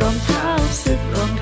รองเท้าสึกรองเท้า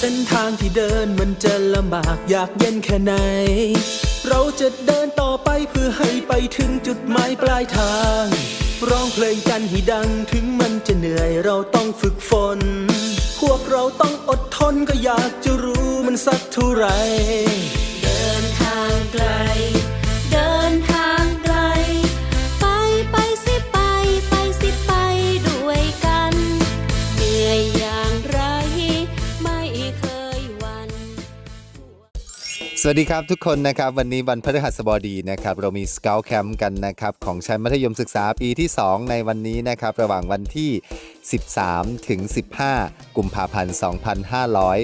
เส้นทางที่เดินมันจะลำบากอยากเย็นแค่ไหน เราจะเดินต่อไปเพื่อให้ไปถึงจุดหมายปลายทาง ร้องเพลงกันให้ดังถึงมันจะเหนื่อยเราต้องฝึกฝน พวกเราต้องอดทนก็อยากจะรู้มันสักเท่าไหร่ สวัสดีครับทุกคนนะครับวันนี้วันพฤหัสบดีนะครับเรามีสเกลแคมป์กันนะครับของชั้นมัธยมศึกษาปีที่ 2 ในวันนี้นะครับระหว่างวันที่ 13 ถึง 15 กุมภาพันธ์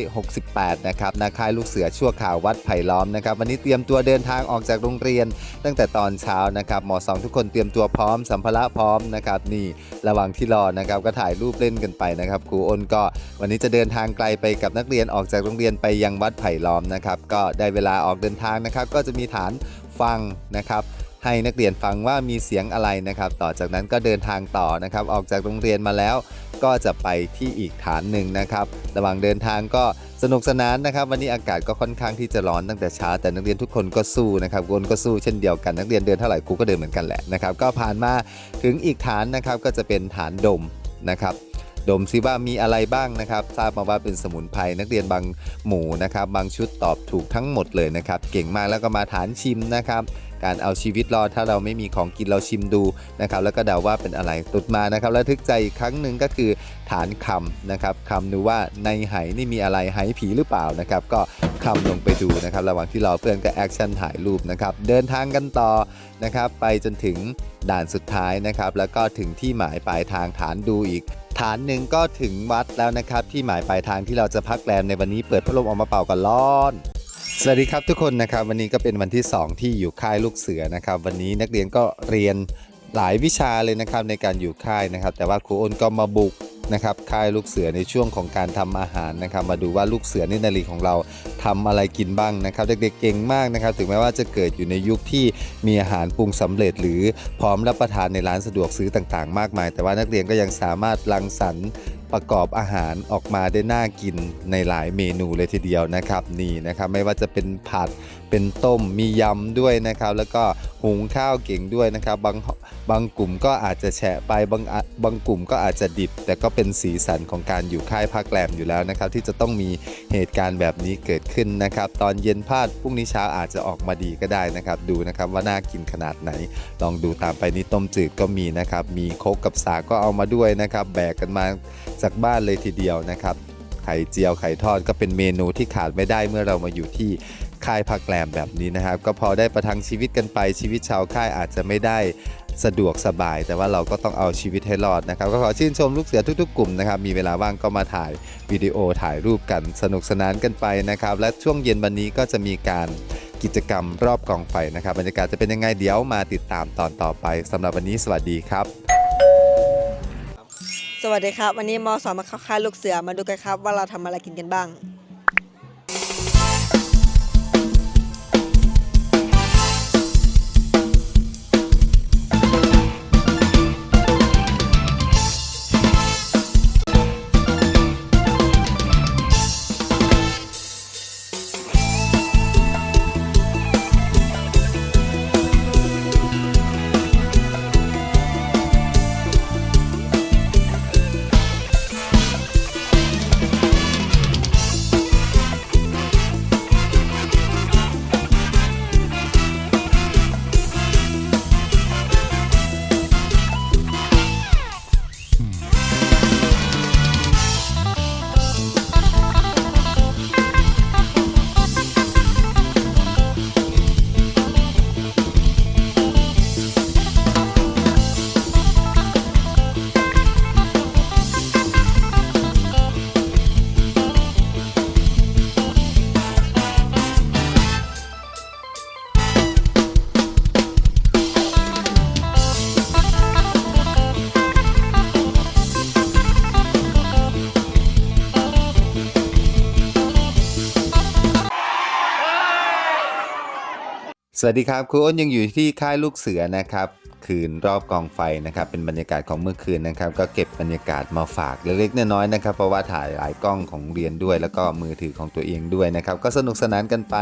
2568 นะครับนาค่ายลูกเสือชั่วข่าววัดไผ่ล้อมนะครับวันนี้เตรียมตัวเดินทางออกจากโรงเรียน ตั้งแต่ตอนเช้านะครับหมอสองทุกคนเตรียมตัวพร้อมสัมภาระพร้อมนะครับนี่ระหว่างที่รอนะครับก็ถ่ายรูปเล่นกันไปนะครับครูอ้นก็วันนี้จะเดินทางไกลไปกับนักเรียนออกจากโรงเรียนไปยังวัดไผ่ล้อมนะครับก็ได้เวลาออกเดินทางนะครับ ก็จะมีฐานฟังนะครับ ให้นักเรียนฟังว่ามีเสียงอะไรนะครับ ต่อจากนั้นก็เดินทางต่อนะครับ ออกจากโรงเรียนมาแล้ว ก็จะไปที่อีกฐานหนึ่งนะครับ ระหว่างเดินทางก็สนุกสนานนะครับ วันนี้อากาศก็ค่อนข้างที่จะร้อนตั้งแต่เช้าแต่นักเรียนทุกคนก็สู้นะครับกนก็สู้เช่นเดียวกันนักเรียนเดินเท่าไหร่ครูก็เดินเหมือนกันแหละนะครับ ก็ผ่านมาถึงอีกฐานนะครับก็จะเป็นฐานดมนะครับ ดมซิว่ามีอะไรบ้างนะครับ ทราบมาว่าเป็นสมุนไพรนักเรียนบางหมู่นะครับ บางชุดตอบถูกทั้งหมดเลยนะครับ เก่งมากแล้วก็มาฐานชิมนะครับ การเอาชีวิตรอดถ้าเราไม่มีของกินเราชิมดูนะครับแล้วก็เดาว่าเป็นอะไรตุดมานะครับแล้วทึกใจอีกครั้งหนึ่งก็คือฐานคำนะครับคำดูว่าในไหนี่มีอะไรไหผีหรือเปล่านะครับก็คำลงไปดูนะครับระหว่างที่รอเพื่อนก็แอคชั่นถ่ายรูปนะครับเดินทางกันต่อนะครับไปจนถึงด่านสุดท้ายนะครับแล้วก็ถึงที่หมายปลายทางฐานดูอีกฐานหนึ่งก็ถึงวัดแล้วนะครับที่หมายปลายทางที่เราจะพักแรมในวันนี้เปิดพัดลมออกมาเป่ากันร้อน สวัสดีครับทุกคนนะครับวันนี้ก็เป็นวันที่ 2 ที่อยู่ค่ายลูกเสือนะครับ วันนี้นักเรียนก็เรียนหลายวิชาเลยนะครับในการอยู่ค่ายนะครับ แต่ว่าครูอ้นก็มาบุกนะครับค่ายลูกเสือในช่วงของการทำอาหารนะครับ มาดูว่าลูกเสือนินารีของเราทำอะไรกินบ้างนะครับ เด็กๆเก่งมากนะครับ ถึงแม้ว่าจะเกิดอยู่ในยุคที่มีอาหารปรุงสำเร็จ หรือพร้อมรับประทานในร้านสะดวกซื้อต่างๆ มากมาย แต่ว่านักเรียนก็ยังสามารถรังสรรค์ ประกอบอาหารออกมาได้น่ากินในหลายเมนูเลยทีเดียวนะครับนี่นะครับไม่ว่าจะเป็นผัดเป็นต้มมียำด้วยนะครับ แล้วก็หุงข้าวเก่งด้วยนะครับบางบางกลุ่มก็อาจจะแฉะไปบางบางกลุ่มก็อาจจะดิบ แต่ก็เป็นสีสันของการอยู่ค่ายพักแรมอยู่แล้วนะครับ ที่จะต้องมีเหตุการณ์แบบนี้เกิดขึ้นนะครับ ตอนเย็นพลาดพรุ่งนี้เช้าอาจจะออกมาดีก็ได้นะครับ ดูนะครับว่าน่ากินขนาดไหน ลองดูตามไปนี่ต้มจืดก็มีนะครับมีโคกกับสาก็เอามาด้วยนะครับ แบกกันมาจากบ้านเลยทีเดียวนะครับ ไข่เจียวไข่ทอดก็เป็นเมนูที่ขาดไม่ได้เมื่อเรามาอยู่ที่ค่ายพักแรมแบบนี้นะครับ ก็พอได้ประทังชีวิตกันไปชีวิตชาวค่ายอาจจะไม่ได้สะดวกสบาย แต่ว่าเราก็ต้องเอาชีวิตให้รอดนะครับ ก็ขอชื่นชมลูกเสือทุก ๆ กลุ่มนะครับ มีเวลาว่างก็มาถ่ายวิดีโอถ่ายรูปกันสนุกสนานกันไปนะครับ และช่วงเย็นวันนี้ก็จะมีการกิจกรรมรอบกองไฟนะครับบรรยากาศจะเป็นยังไงเดี๋ยวมาติดตามตอนต่อไปสำหรับวันนี้สวัสดีครับ สวัสดีครับ วันนี้มอสอนมาเข้าค่ายลูกเสือมาดูกันครับ ว่าเราทำอะไรกินกันบ้าง สวัสดีครับครูอ้นยังอยู่ที่ค่ายลูกเสือนะครับ คืนรอบกองไฟนะครับ เป็นบรรยากาศของเมื่อคืนนะครับ ก็เก็บบรรยากาศมาฝากเล็กๆน้อยๆนะครับ เพราะว่าถ่ายหลายกล้องของเรียนด้วย แล้วก็มือถือของตัวเองด้วยนะครับ ก็สนุกสนานกันไป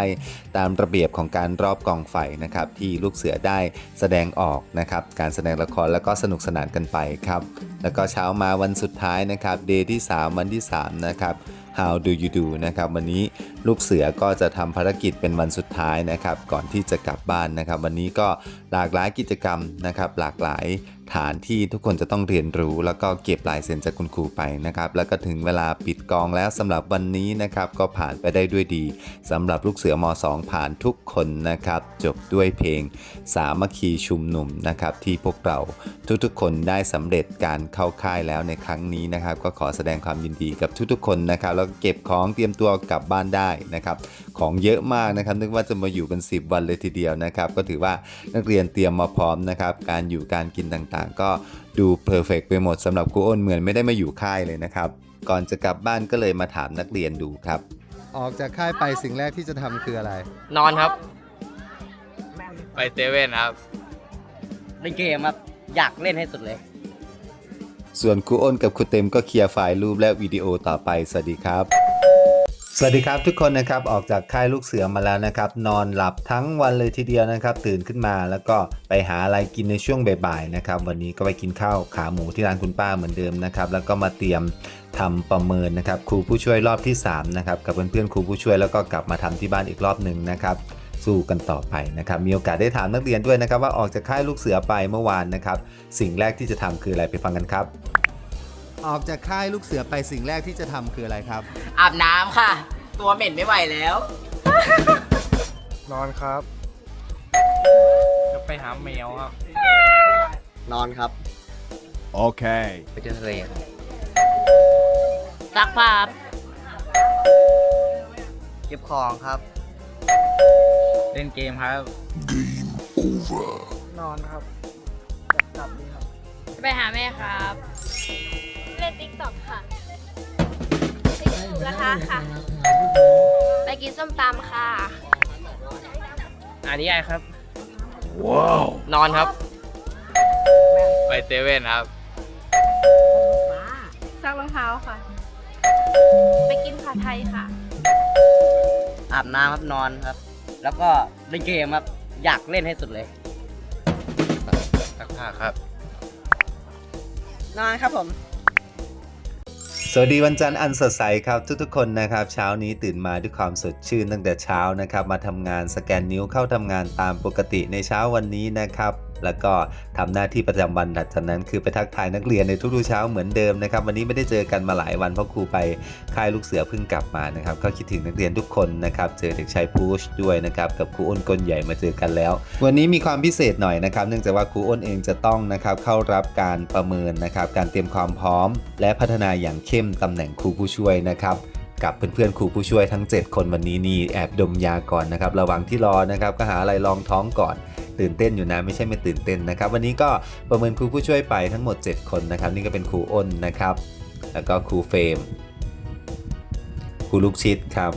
ตามระเบียบของการรอบกองไฟนะครับ ที่ลูกเสือได้แสดงออกนะครับ การแสดงละครแล้วก็สนุกสนานกันไปครับ แล้วก็เช้ามาวันสุดท้ายนะครับเดย์ที่ 3 วันที่3นะครับ How do you do นะครับวันนี้ลูกเสือก็จะทำภารกิจเป็นวันสุดท้ายนะครับ ก่อนที่จะกลับบ้านนะครับ วันนี้ก็หลากหลายกิจกรรมนะครับ หลากหลายฐานที่ทุกคนจะต้องเรียนรู้ แล้วก็เก็บลายเซ็นจากคุณครูไปนะครับ แล้วก็ถึงเวลาปิดกองแล้วสำหรับวันนี้นะครับ ก็ผ่านไปได้ด้วยดีสำหรับลูกเสือม 2 ผ่านทุกคนนะครับ จบด้วยเพลง สามัคคีชุมนุมนะครับ ที่พวกเราทุกๆ คนได้สำเร็จการเข้าค่ายแล้วในครั้งนี้นะครับ ก็ขอแสดงความยินดีกับทุกๆ คนนะครับ แล้วกเก็บของเตรียมตัวกลับบ้านได้นะครับ ของเยอะมากนะครับ นึกว่าจะมาอยู่กัน10 วันเลยทีเดียวนะครับ ก็ถือว่านักเรียนเตรียมมาพร้อมนะครับ การอยู่การกินต่างๆ ก็ดูเพอร์เฟกไปหมดสำหรับครูอ้นเหมือนไม่ได้มาอยู่ค่ายเลยนะครับ ก่อนจะกลับบ้านก็เลยมาถามนักเรียนดูครับ ออกจากค่ายไปสิ่งแรกที่จะทำคืออะไร นอนครับ ไปเซเว่นครับ เล่นเกมครับ อยากเล่นให้สุดเลย ส่วนครูอ้นกับครูเต็มก็เคลียร์ไฟล์รูปและวิดีโอต่อไปสวัสดีครับ สวัสดีครับทุกคนนะครับออกจากค่ายลูกเสือมาแล้วนะครับ นอนหลับทั้งวันเลยทีเดียวนะครับ ตื่นขึ้นมาแล้วก็ไปหาอะไรกินในช่วงบ่ายๆนะครับวันนี้ก็ไปกินข้าวขาหมูที่ร้านคุณป้าเหมือนเดิมนะครับแล้วก็มาเตรียมทำประเมินนะครับครูผู้ช่วยรอบที่สามนะครับกับเพื่อนๆครูผู้ช่วยแล้วก็กลับมาทำที่บ้านอีกรอบหนึ่งนะครับสู้กันต่อไปนะครับมีโอกาสได้ถามนักเรียนด้วยนะครับว่าออกจากค่ายลูกเสือไปเมื่อวานนะครับสิ่งแรกที่จะทำคืออะไรไปฟังกันครับ ออกจากค่ายลูกเสือไปสิ่งแรกที่จะทำคืออะไรครับ อาบน้ำค่ะ ตัวเหม็นไม่ไหวแล้ว นอนครับ จะไปหาแมวครับ นอนครับ Okay. ไปเที่ยวทะเลครับซักผ้าเก็บของครับ เล่นเกมครับ นอนครับกลับนี่ครับไปหาแม่ครับ เล่นติ๊กต็อกค่ะไปกินหมูกระทะค่ะ ไปกินส้มตำค่ะ อันนี้ไอครับ ว้าว นอนครับ ไปเซเว่นครับ ซักรองเท้าค่ะ ไปกินผัดไทยค่ะ อาบน้ำครับนอนครับ แล้วก็เล่นเกมครับ อยากเล่นให้สุดเลยสักผ้าครับ นอนครับผม สวัสดีวันจันทร์อันสดใสครับทุกๆคนนะครับ เช้านี้ตื่นมาด้วยความสดชื่นตั้งแต่เช้านะครับ มาทำงานสแกนนิ้วเข้าทำงานตามปกติในเช้าวันนี้นะครับ แล้วก็ทำหน้าที่ประจำวันหลังจากนั้นคือไปทักทายนักเรียนในทุกๆเช้าเหมือนเดิมนะครับ วันนี้ไม่ได้เจอกันมาหลายวันเพราะครูไปค่ายลูกเสือเพิ่งกลับมานะครับ ก็คิดถึงนักเรียนทุกคนนะครับ เจอเด็กชายพูชด้วยนะครับ กับครูอ้นกลใหญ่มาเจอกันแล้ว วันนี้มีความพิเศษหน่อยนะครับ เนื่องจากว่าครูอ้นเองจะต้องนะครับเข้ารับการประเมินนะครับการเตรียมความพร้อม และพัฒนาอย่างเข้มตำแหน่งครูผู้ช่วยนะครับกับเพื่อนๆครูผู้ช่วยทั้ง 7 คนวันนี้นี่แอบดมยาก่อนนะครับ ระหว่างที่รอนะครับก็หาอะไรรองท้องก่อน ตื่นเต้นอยู่นะไม่ใช่ไม่ตื่นเต้นนะครับ วันนี้ก็ประเมินครูผู้ช่วยไปทั้งหมด 7 คนนะครับ นี่ก็เป็นครูอ้นนะครับ แล้วก็ครูเฟรมครูลูกชิดครับ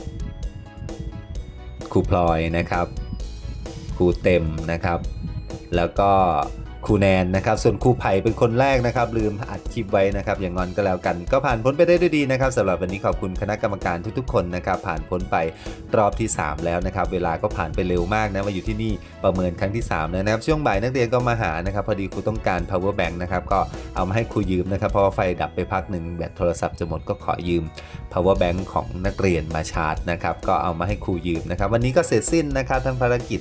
ครูพลอยนะครับครูเต็มนะครับ แล้วก็ ครูแนนนะครับ ส่วนครูไผ่เป็นคนแรกนะครับ ลืมอัดคลิปไว้นะครับ อย่างงอนก็แล้วกัน ก็ผ่านพ้นไปได้ด้วยดีนะครับสำหรับวันนี้ขอบคุณคณะกรรมการทุกๆ คนนะครับ ผ่านพ้นไปรอบที่ 3 แล้วนะครับ เวลาก็ผ่านไปเร็วมากนะมาอยู่ที่นี่ประเมินครั้งที่3แล้วนะครับช่วงบ่ายนักเรียนก็มาหานะครับ พอดีครูต้องการ power bank นะครับก็เอามาให้ครูยืมนะครับเพราะว่าไฟดับไปพักหนึ่งแบตโทรศัพท์จะหมดก็ขอยืม power bank ของนักเรียนมาชาร์จนะครับก็เอามาให้ครูยืมนะครับ วันนี้ก็เสร็จสิ้นนะครับทั้งภารกิจ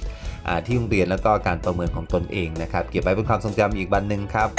ที่โรงเรียนแล้วก็การประเมินของตนเองนะครับ เก็บไว้เป็นความทรงจำอีกวันหนึ่งครับ